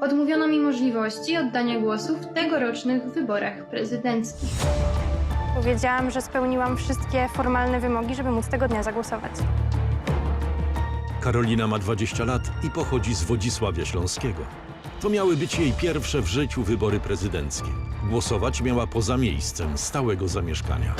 Odmówiono mi możliwości oddania głosu w tegorocznych wyborach prezydenckich. Powiedziałam, że spełniłam wszystkie formalne wymogi, żeby móc tego dnia zagłosować. Karolina ma 20 lat i pochodzi z Wodzisławia Śląskiego. To miały być jej pierwsze w życiu wybory prezydenckie. Głosować miała poza miejscem stałego zamieszkania.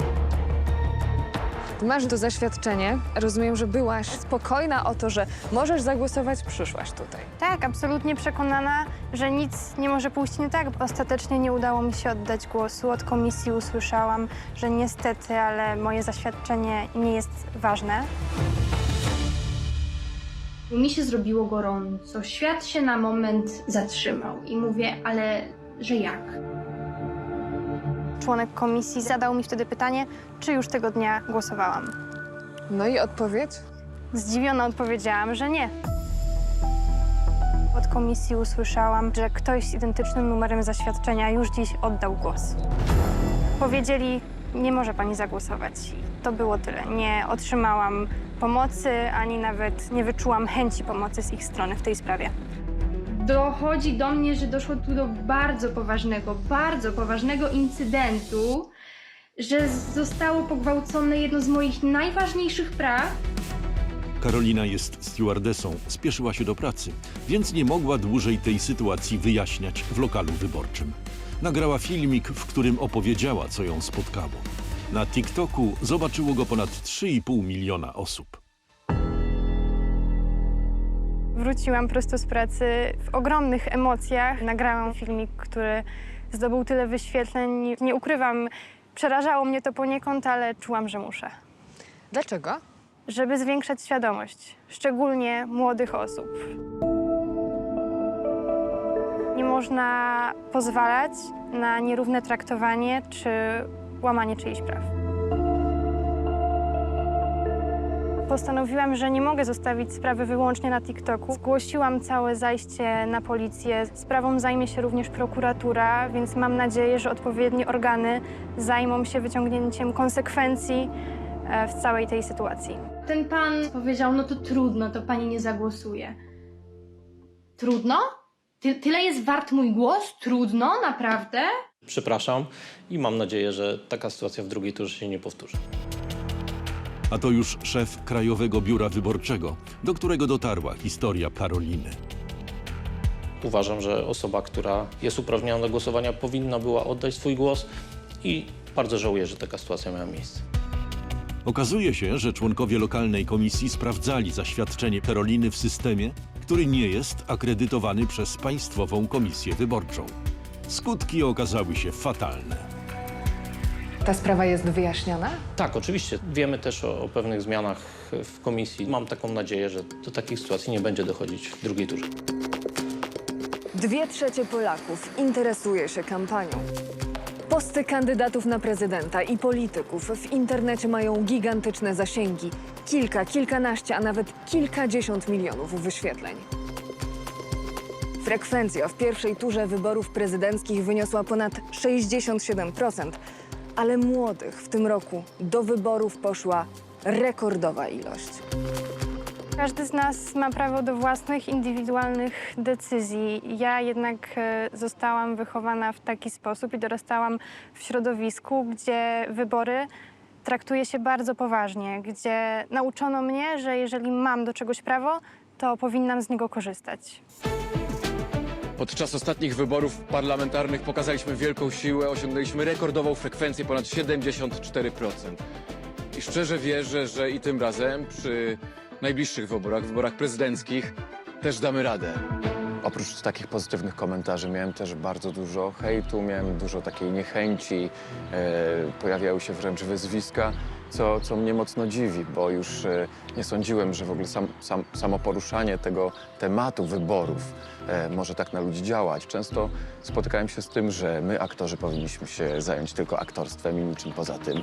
Masz to zaświadczenie. Rozumiem, że byłaś spokojna o to, że możesz zagłosować, przyszłaś tutaj. Tak, absolutnie przekonana, że nic nie może pójść nie tak. Ostatecznie nie udało mi się oddać głosu. Od komisji usłyszałam, że niestety, ale moje zaświadczenie nie jest ważne. Mi się zrobiło gorąco. Świat się na moment zatrzymał i mówię, ale że jak? Członek komisji zadał mi wtedy pytanie, czy już tego dnia głosowałam. No i odpowiedź? Zdziwiona odpowiedziałam, że nie. Od komisji usłyszałam, że ktoś z identycznym numerem zaświadczenia już dziś oddał głos. Powiedzieli, nie może pani zagłosować. I to było tyle. Nie otrzymałam pomocy, ani nawet nie wyczułam chęci pomocy z ich strony w tej sprawie. Dochodzi do mnie, że doszło tu do bardzo poważnego, bardzo poważnego incydentu, że zostało pogwałcone jedno z moich najważniejszych praw. Karolina jest stewardesą, spieszyła się do pracy, więc nie mogła dłużej tej sytuacji wyjaśniać w lokalu wyborczym. Nagrała filmik, w którym opowiedziała, co ją spotkało. Na TikToku zobaczyło go ponad 3,5 miliona osób. Wróciłam prosto z pracy w ogromnych emocjach. Nagrałam filmik, który zdobył tyle wyświetleń. Nie ukrywam, przerażało mnie to poniekąd, ale czułam, że muszę. Dlaczego? Żeby zwiększać świadomość, szczególnie młodych osób. Nie można pozwalać na nierówne traktowanie czy łamanie czyichś praw. Postanowiłam, że nie mogę zostawić sprawy wyłącznie na TikToku. Zgłosiłam całe zajście na policję. Sprawą zajmie się również prokuratura, więc mam nadzieję, że odpowiednie organy zajmą się wyciągnięciem konsekwencji e, w całej tej sytuacji. Ten pan powiedział, no to trudno, to pani nie zagłosuje. Trudno? Ty, tyle jest wart mój głos? Trudno? Naprawdę? Przepraszam i mam nadzieję, że taka sytuacja w drugiej turze się nie powtórzy. A to już szef Krajowego Biura Wyborczego, do którego dotarła historia Karoliny. Uważam, że osoba, która jest uprawniona do głosowania, powinna była oddać swój głos i bardzo żałuję, że taka sytuacja miała miejsce. Okazuje się, że członkowie lokalnej komisji sprawdzali zaświadczenie Karoliny w systemie, który nie jest akredytowany przez Państwową Komisję Wyborczą. Skutki okazały się fatalne. Ta sprawa jest wyjaśniona? Tak, oczywiście. Wiemy też o, o pewnych zmianach w komisji. Mam taką nadzieję, że do takich sytuacji nie będzie dochodzić w drugiej turze. Dwie trzecie Polaków interesuje się kampanią. Posty kandydatów na prezydenta i polityków w internecie mają gigantyczne zasięgi. Kilka, kilkanaście, a nawet kilkadziesiąt milionów wyświetleń. Frekwencja w pierwszej turze wyborów prezydenckich wyniosła ponad 67%, ale młodych w tym roku do wyborów poszła rekordowa ilość. Każdy z nas ma prawo do własnych, indywidualnych decyzji. Ja jednak e, zostałam wychowana w taki sposób i dorastałam w środowisku, gdzie wybory traktuje się bardzo poważnie, gdzie nauczono mnie, że jeżeli mam do czegoś prawo, to powinnam z niego korzystać. Podczas ostatnich wyborów parlamentarnych pokazaliśmy wielką siłę, osiągnęliśmy rekordową frekwencję ponad 74%. I szczerze wierzę, że i tym razem przy najbliższych wyborach, wyborach prezydenckich, też damy radę. Oprócz takich pozytywnych komentarzy miałem też bardzo dużo hejtu, miałem dużo takiej niechęci, e, pojawiały się wręcz wyzwiska, co, co mnie mocno dziwi, bo już e, nie sądziłem, że w ogóle sam, sam, samo poruszanie tego tematu wyborów e, może tak na ludzi działać. Często spotykałem się z tym, że my, aktorzy, powinniśmy się zająć tylko aktorstwem i niczym poza tym.